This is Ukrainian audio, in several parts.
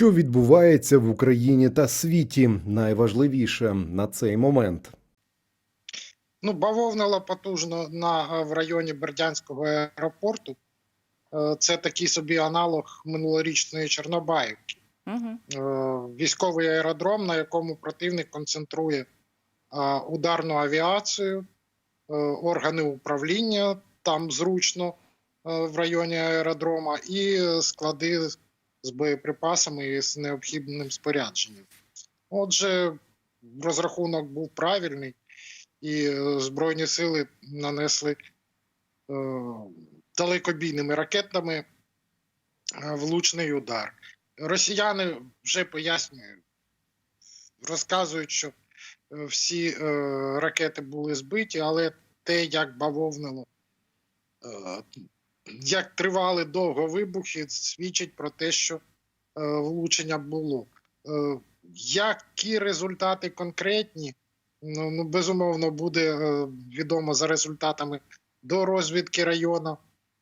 Що відбувається в Україні та світі? Найважливіше на цей момент. Ну, бавовнило потужно на, в районі Бердянського аеропорту. Е, Це такий собі аналог минулорічної Чорнобаївки. Угу. Е, Військовий аеродром, на якому противник концентрує е, ударну авіацію, е, органи управління там зручно е, в районі аеродрома, і склади з боєприпасами і з необхідним спорядженням. Отже, розрахунок був правильний, і е, Збройні сили нанесли е, далекобійними ракетами е, влучний удар. Росіяни вже пояснюють, розказують, що е, всі е, ракети були збиті, але те, як бавовнило, як тривали довго вибухи, свідчить про те, що е, влучення було. Е, які результати конкретні? Ну, ну безумовно, буде е, відомо за результатами до розвідки району.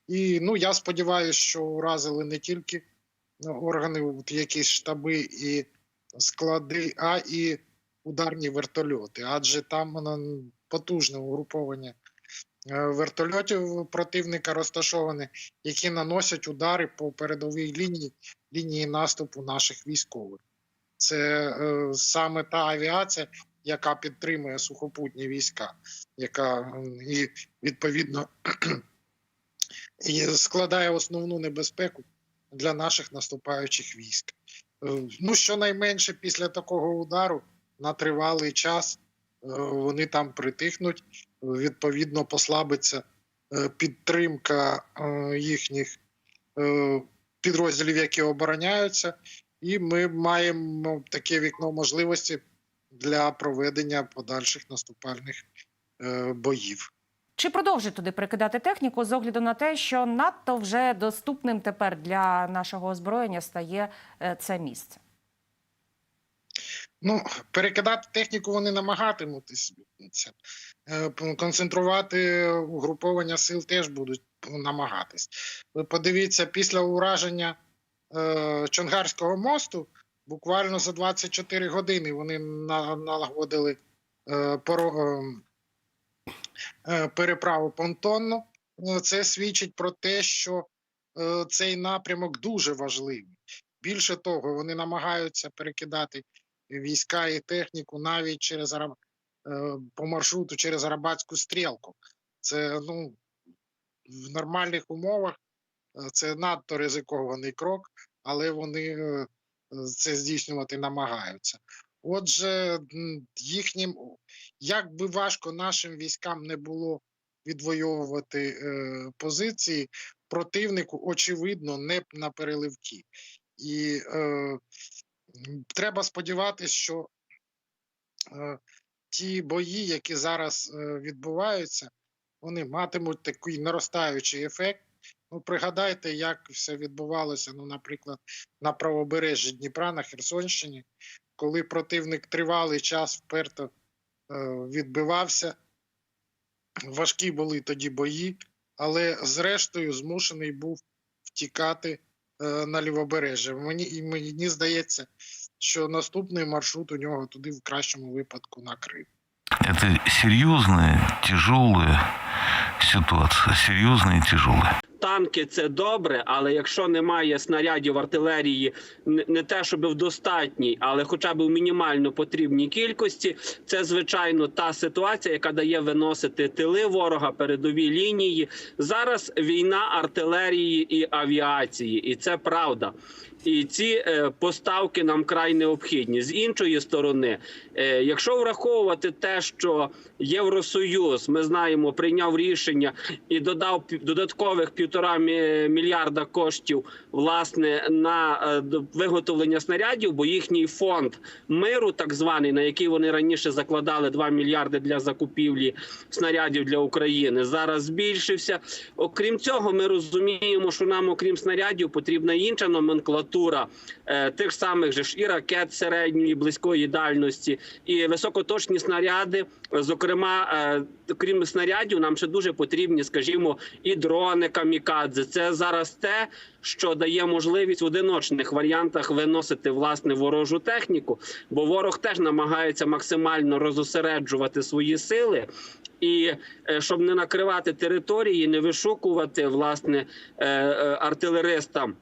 І ну я сподіваюся, що уразили не тільки ну, органи, якісь штаби і склади, а і ударні вертольоти. Адже там воно потужне угруповання вертольотів противника розташоване, які наносять удари по передовій лінії лінії наступу наших військових. Це е, саме та авіація, яка підтримує сухопутні війська, яка і відповідно і складає основну небезпеку для наших наступаючих військ. Е, Ну, щонайменше після такого удару на тривалий час е, вони там притихнуть, відповідно, послабиться е, підтримка е, їхніх е, підрозділів, які обороняються, і ми маємо таке вікно можливості для проведення подальших наступальних боїв. Чи продовжить туди прикидати техніку з огляду на те, що надто вже доступним тепер для нашого озброєння стає це місце? Ну, перекидати техніку вони намагатимуться. Е, Концентрувати угруповання сил теж будуть намагатись. Ви подивіться, після ураження е, Чонгарського мосту буквально за 24 години вони налагодили е, переправу понтонну. Це свідчить про те, що цей напрямок дуже важливий. Більше того, вони намагаються перекидати війська і техніку навіть через е, по маршруту через Арабатську стрілку. Це ну в нормальних умовах е, це надто ризикований крок, але вони е, це здійснювати намагаються. Отже, їхнім як би важко нашим військам не було відвоювати е, позиції, противнику очевидно не на переливки. І е, треба сподіватися, що е, ті бої, які зараз е, відбуваються, вони матимуть такий наростаючий ефект. Ну, пригадайте, як все відбувалося, ну, наприклад, на правобережжі Дніпра на Херсонщині, коли противник тривалий час вперто е, відбивався. Важкі були тоді бої, але зрештою змушений був втікати на лівобережжя. Мені, мені здається, що наступний маршрут у нього туди в кращому випадку на Крим. Это серйозна, тяжелая ситуація. Серйозна і тяжелая. Танки це добре, але якщо немає снарядів артилерії, не те, щоб в достатній, але хоча б в мінімально потрібній кількості, це звичайно та ситуація, яка дає виносити тили ворога, передові лінії. Зараз війна артилерії і авіації, і це правда. І ці е, поставки нам край необхідні. З іншої сторони, е, якщо враховувати те, що Євросоюз, ми знаємо, прийняв рішення і додав додаткових півтора мільярда коштів власне на е, виготовлення снарядів, бо їхній фонд миру, так званий, на який вони раніше закладали 2 мільярди для закупівлі снарядів для України, зараз збільшився. Окрім цього, ми розуміємо, що нам, окрім снарядів, потрібна інша номенклатура. Апаратура е, тих самих же ж і ракет середньої близької дальності, і високоточні снаряди. Зокрема, е, крім снарядів, нам ще дуже потрібні, скажімо, і дрони камікадзе. Це зараз те, що дає можливість в одиночних варіантах виносити власне ворожу техніку, бо ворог теж намагається максимально розосереджувати свої сили. І е, щоб не накривати території, не вишукувати власне артилеристам.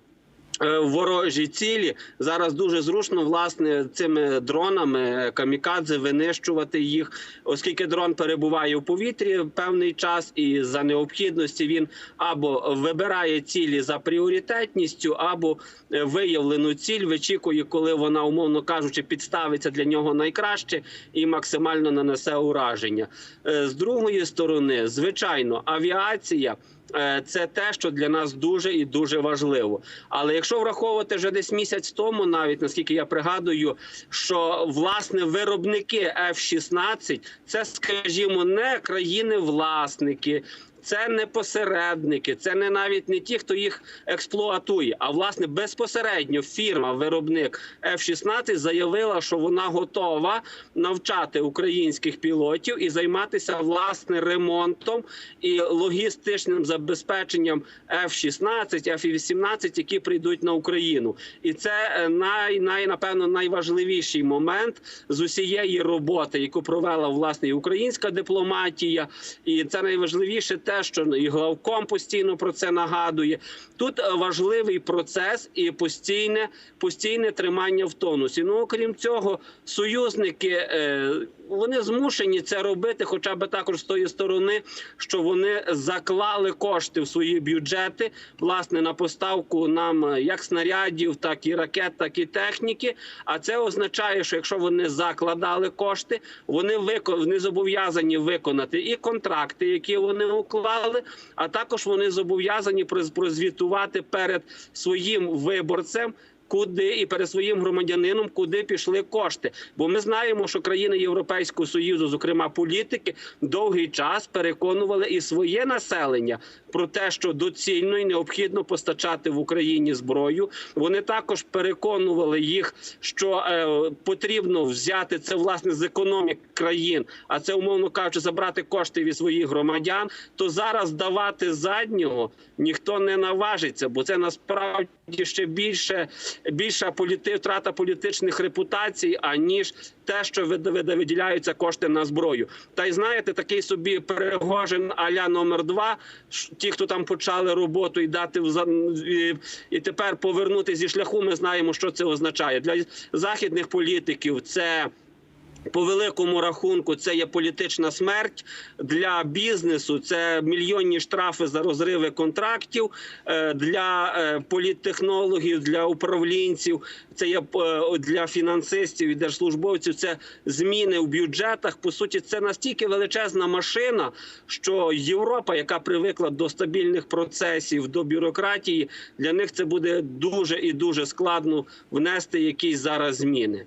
Е, Ворожі цілі зараз дуже зручно власне цими дронами е, камікадзе винищувати їх, оскільки дрон перебуває у повітрі певний час, і за необхідності він або вибирає цілі за пріоритетністю, або е, виявлену ціль вичікує, коли вона, умовно кажучи, підставиться для нього найкраще і максимально нанесе ураження. З другої сторони, звичайно, авіація. Е, Це те, що для нас дуже і дуже важливо. Але якщо враховувати вже десь місяць тому, навіть наскільки я пригадую, що власне виробники F-16 – це, скажімо, не країни-власники. Це не посередники, це не навіть не ті, хто їх експлуатує. А власне безпосередньо фірма, виробник F-16 заявила, що вона готова навчати українських пілотів і займатися власне ремонтом і логістичним забезпеченням F-16, F-18, які прийдуть на Україну. І це е, най, най напевно найважливіший момент з усієї роботи, яку провела власне і українська дипломатія, і це найважливіше те, що і главком постійно про це нагадує. Тут е, важливий процес і постійне, постійне тримання в тонусі. Ну окрім цього, союзники е, вони змушені це робити, хоча б також з тої сторони, що вони заклали кошти в свої бюджети власне на поставку нам е, як снарядів, так і ракет, так і техніки. А це означає, що якщо вони закладали кошти, вони вико... вони зобов'язані виконати і контракти, які вони уклали, а також вони зобов'язані проз- прозвітувати перед своїм виборцем. Куди і перед своїм громадянином, куди пішли кошти? Бо ми знаємо, що країни Європейського союзу, зокрема політики, довгий час переконували і своє населення про те, що доцільно і необхідно постачати в Україні зброю. Вони також переконували їх, що е, потрібно взяти це власне з економік країн, а це умовно кажучи, забрати кошти від своїх громадян. То зараз давати заднього ніхто не наважиться, бо це насправді ще більше більша політи, втрата політичних репутацій, аніж те, що виділяються кошти на зброю. Та й знаєте, такий собі Пригожин аля номер два. Ті, хто там почали роботу і дати і тепер повернути зі шляху. Ми знаємо, що це означає для західних політиків. Це по великому рахунку це є політична смерть для бізнесу. Це мільйонні штрафи за розриви контрактів е, для е, політтехнологів, для управлінців. Це є е, для фінансистів і держслужбовців. Це зміни в бюджетах. По суті, це настільки величезна машина, що Європа, яка привикла до стабільних процесів, до бюрократії, для них це буде дуже і дуже складно внести якісь зараз зміни.